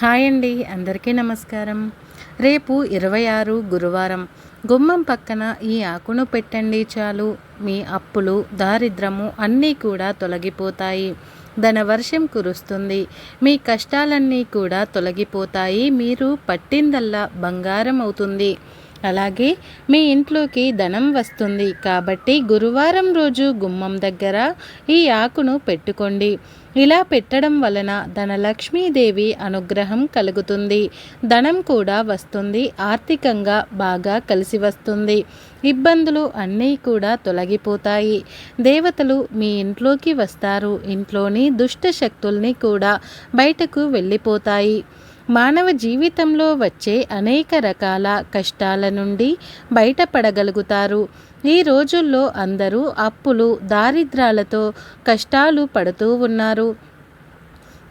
Hi అండి అందరికీ నమస్కారం. రేపు ఇరవై ఆరు గురువారం. గుమ్మం పక్కన ఈ ఆకును పెట్టండి చాలు. మీ అప్పులు దారిద్రము అన్నీ కూడా తొలగిపోతాయి. ధనవర్షం కురుస్తుంది. మీ కష్టాలన్నీ కూడా తొలగిపోతాయి. మీరు పట్టిందల్లా బంగారం అవుతుంది. అలాగే మీ ఇంట్లోకి ధనం వస్తుంది కాబట్టి గురువారం రోజు గుమ్మం దగ్గర ఈ ఆకును పెట్టుకోండి. ఇలా పెట్టడం వలన ధనలక్ష్మీదేవి అనుగ్రహం కలుగుతుంది. ధనం కూడా వస్తుంది. ఆర్థికంగా బాగా కలిసి వస్తుంది. ఇబ్బందులు అన్నీ కూడా తొలగిపోతాయి. దేవతలు మీ ఇంట్లోకి వస్తారు. ఇంట్లోని దుష్ట శక్తుల్ని కూడా బయటకు వెళ్ళిపోతాయి. మానవ జీవితంలో వచ్చే అనేక రకాల కష్టాల నుండి బయటపడగలుగుతారు. ఈ రోజుల్లో అందరూ అప్పులు దారిద్రాలతో కష్టాలు పడుతూ ఉన్నారు.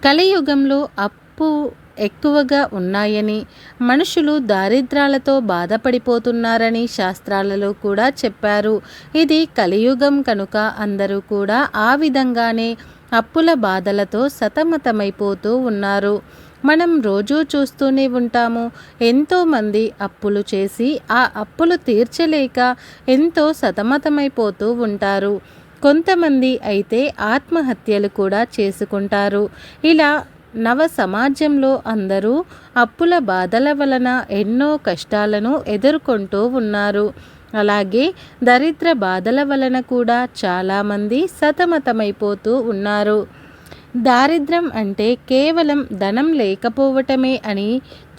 కలియుగంలో అప్పు ఎక్కువగా ఉన్నాయని మనుషులు దారిద్రాలతో బాధపడిపోతున్నారని శాస్త్రాలలో కూడా చెప్పారు. ఇది కలియుగం కనుక అందరూ కూడా ఆ విధంగానే అప్పుల బాధలతో సతమతమైపోతూ ఉన్నారు. మనం రోజూ చూస్తూనే ఉంటాము. ఎంతోమంది అప్పులు చేసి ఆ అప్పులు తీర్చలేక ఎంతో సతమతమైపోతూ ఉంటారు. కొంతమంది అయితే ఆత్మహత్యలు కూడా చేసుకుంటారు. ఇలా నవ సమాజంలో అందరూ అప్పుల బాధల వలన ఎన్నో కష్టాలను ఎదుర్కొంటూ ఉన్నారు. అలాగే దరిద్ర బాధల వలన కూడా చాలామంది సతమతమైపోతూ ఉన్నారు. దారిద్రం అంటే కేవలం ధనం లేకపోవటమే అని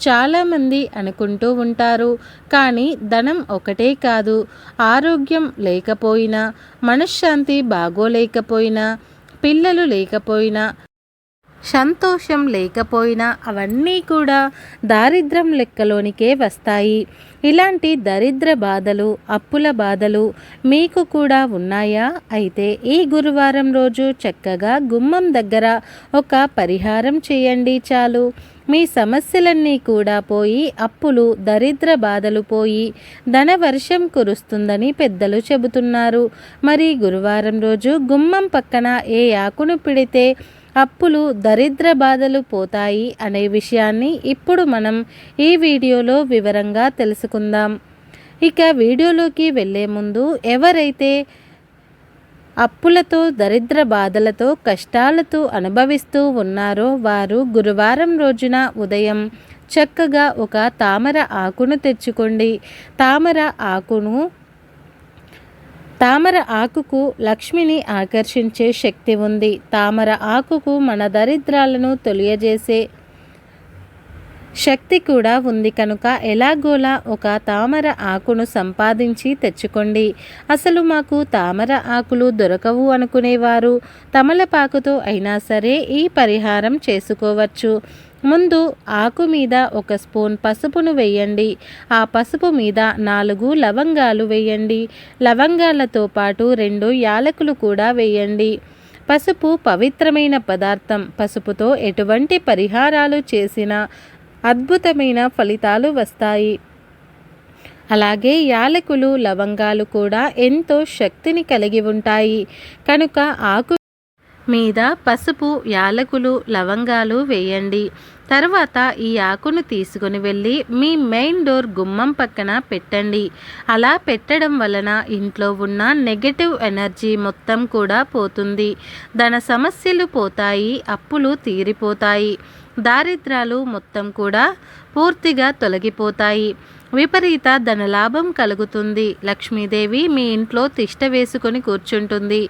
చాలామంది అనుకుంటూ ఉంటారు. కానీ ధనం ఒకటే కాదు. ఆరోగ్యం లేకపోయినా మనశ్శాంతి బాగోలేకపోయినా పిల్లలు లేకపోయినా సంతోషం లేకపోయినా అవన్నీ కూడా దారిద్రం లెక్కలోనికే వస్తాయి. ఇలాంటి దరిద్ర బాధలు అప్పుల బాధలు మీకు కూడా ఉన్నాయా? అయితే ఈ గురువారం రోజు చక్కగా గుమ్మం దగ్గర ఒక పరిహారం చేయండి చాలు. మీ సమస్యలన్నీ కూడా పోయి అప్పులు దరిద్ర బాధలు పోయి ధనవర్షం కురుస్తుందని పెద్దలు చెబుతున్నారు. మరి గురువారం రోజు గుమ్మం పక్కన ఏ ఆకును పిడితే అప్పులు దరిద్ర బాధలు పోతాయి అనే విషయాన్ని ఇప్పుడు మనం ఈ వీడియోలో వివరంగా తెలుసుకుందాం. ఇక వీడియోలోకి వెళ్ళే ముందు ఎవరైతే అప్పులతో దరిద్ర బాధలతో కష్టాలతో అనుభవిస్తూ ఉన్నారో వారు గురువారం రోజున ఉదయం చక్కగా ఒక తామర ఆకును తెచ్చుకోండి. తామర ఆకును తామర ఆకుకు లక్ష్మిని ఆకర్షించే శక్తి ఉంది. తామర ఆకుకు మన దరిద్రాలను తెలియజేసే శక్తి కూడా ఉంది. కనుక ఎలాగోలా ఒక తామర ఆకును సంపాదించి తెచ్చుకోండి. అసలు మాకు తామర ఆకులు దొరకవు అనుకునేవారు. తమలపాకుతో అయినా సరే ఈ పరిహారం చేసుకోవచ్చు. ముందు ఆకు మీద ఒక స్పూన్ పసుపును వేయండి. ఆ పసుపు మీద నాలుగు లవంగాలు వేయండి. లవంగాలతో పాటు రెండు యాలకులు కూడా వేయండి. పసుపు పవిత్రమైన పదార్థం. పసుపుతో ఎటువంటి పరిహారాలు చేసినా అద్భుతమైన ఫలితాలు వస్తాయి. అలాగే యాలకులు లవంగాలు కూడా ఎంతో శక్తిని కలిగి ఉంటాయి. కనుక ఆకు మీద పసుపు యాలకులు లవంగాలు వేయండి. తర్వాత ఈ ఆకును తీసుకుని వెళ్ళి మీ మెయిన్ డోర్ గుమ్మం పక్కన పెట్టండి. అలా పెట్టడం వలన ఇంట్లో ఉన్న నెగటివ్ ఎనర్జీ మొత్తం కూడా పోతుంది. ధన సమస్యలు పోతాయి అప్పులు తీరిపోతాయి. దారిద్రాలు మొత్తం కూడా పూర్తిగా తొలగిపోతాయి. విపరీత ధనలాభం కలుగుతుంది. లక్ష్మీదేవి మీ ఇంట్లో తిష్ట వేసుకొని కూర్చుంటుంది.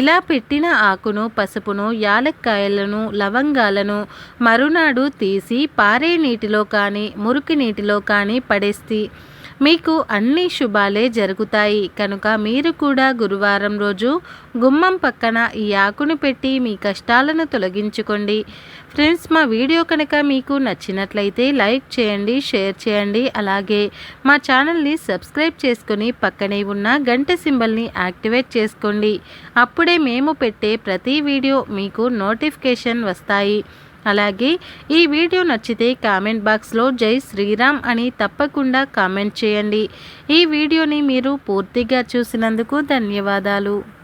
ఇలా పెట్టిన ఆకును పసుపును యాలక్కాయలను లవంగాలను మరునాడు తీసి పారే నీటిలో కానీ మురికి నీటిలో కానీ పడేస్తే మీకు అన్ని శుభాలే జరుగుతాయి. కనుక మీరు కూడా గురువారం రోజు గుమ్మం పక్కన ఈ ఆకును పెట్టి మీ కష్టాలను తొలగించుకోండి. ఫ్రెండ్స్ మా వీడియో కనుక మీకు నచ్చినట్లయితే లైక్ చేయండి షేర్ చేయండి. అలాగే మా ఛానల్ని సబ్స్క్రైబ్ చేసుకొని పక్కనే ఉన్న గంట సింబల్ని యాక్టివేట్ చేసుకోండి. అప్పుడే మేము పెట్టే ప్రతి వీడియో మీకు నోటిఫికేషన్ వస్తాయి. అలాగే ఈ వీడియో నచ్చితే కామెంట్ బాక్స్లో జై శ్రీరామ్ అని తప్పకుండా కామెంట్ చేయండి. ఈ వీడియోని మీరు పూర్తిగా చూసినందుకు ధన్యవాదాలు.